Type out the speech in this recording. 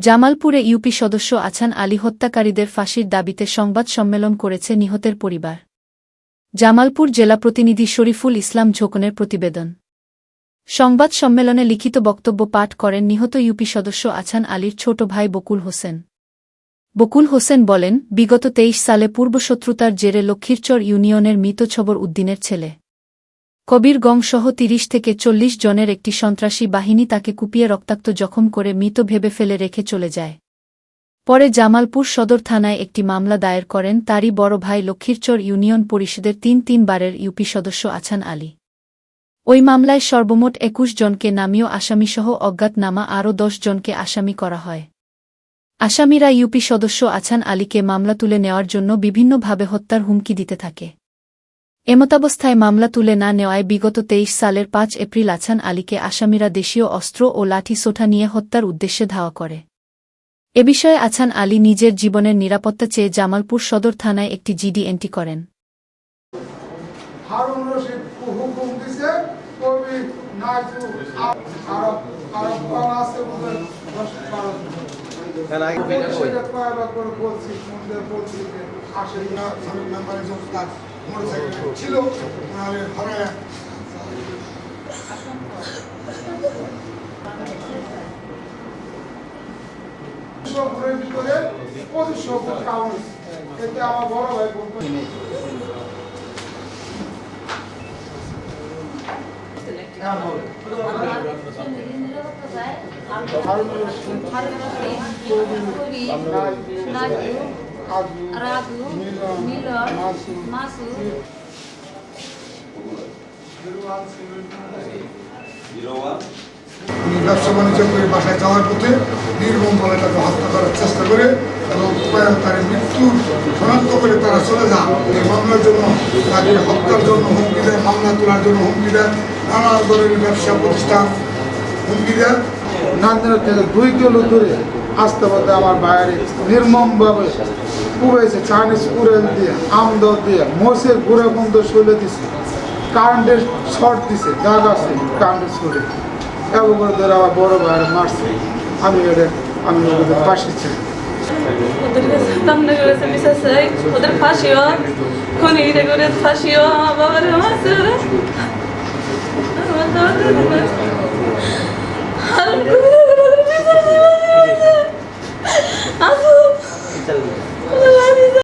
জামালপুরে ইউপি সদস্য আছান আলী হত্যাকারীদের ফাঁসির দাবিতে সংবাদ সম্মেলন করেছে নিহতের পরিবার। জামালপুর জেলা প্রতিনিধি শরীফুল ইসলাম ঝোকনের প্রতিবেদন। সংবাদ সম্মেলনে লিখিত বক্তব্য পাঠ করেন নিহত ইউপি সদস্য আছান আলীর ছোট ভাই বকুল হোসেন। বকুল হোসেন বলেন, বিগত তেইশ সালে পূর্বশত্রুতার জেরে লক্ষ্মীরচর ইউনিয়নের মৃত ছবর উদ্দিনের ছেলে। কবির গংসহ তিরিশ থেকে চল্লিশ জনের একটি সন্ত্রাসী বাহিনী তাকে কুপিয়ে রক্তাক্ত জখম করে মৃত ভেবে ফেলে রেখে চলে যায়। পরে জামালপুর সদর থানায় একটি মামলা দায়ের করেন তারই বড় ভাই লক্ষ্মীরচর ইউনিয়ন পরিষদের তিন তিনবারের ইউপি সদস্য আছান আলী। ওই মামলায় সর্বমোট একুশ জনকে নামীয় আসামিসহ অজ্ঞাতনামা আরও দশ জনকে আসামি করা হয়। আসামিরা ইউপি সদস্য আছান আলীকে মামলা তুলে নেওয়ার জন্য বিভিন্নভাবে হত্যার হুমকি দিতে থাকে। এমতাবস্থায় মামলা তুলে না নেওয়ায় বিগত তেইশ সালের পাঁচ এপ্রিল আছান আলীকে আসামিরা দেশীয় অস্ত্র ও লাঠি সোঠা নিয়ে হত্যার উদ্দেশ্যে ধাওয়া করে। এ বিষয়ে আছান আলী নিজের জীবনের নিরাপত্তা চেয়ে জামালপুর সদর থানায় একটি জিডি এন্ট্রি করেন। হারুন মোটরসাইকেল ছিল নাহলে ঘরে ঘরের ভিতরে পঁচিশশো ফুট কাউন্ট এতে আমার বড় ভাই বলতো রাজু মিলন মাসুদ উনি ব্যবসা বাণিজ্য করে বাসায় যাওয়ার পথে নির্মমভাবে তাকে হত্যা করার চেষ্টা করে এবং তার মৃত্যু শনাক্ত করে তারা চলে যান। এই মামলার জন্য তাকে হত্যার জন্য হুমকি দেয় মামলা তোলার জন্য হুমকি দেয় নানা ধরনের ব্যবসা প্রতিষ্ঠান হুমকি দেয়। নান্দিনা থেকে দুই কিলো দূরে আসতে পারতে আমার বাইরে। নির্মমভাবে পুড়েছে চাইনিজ কুড়েল দিয়ে আমদ দিয়ে, মোষের ঘুরে বন্ধ শুলে দিছে কারেন্টের শর্ট দিছে দাগ আছে কারেন্টের শুলে এবং করে ধরে আমার বড় ভাইয়ের মারছে। আমি এটা আমি ওদের পাশে ছিলাম ওদের করে ফাঁসিও আমার বাবার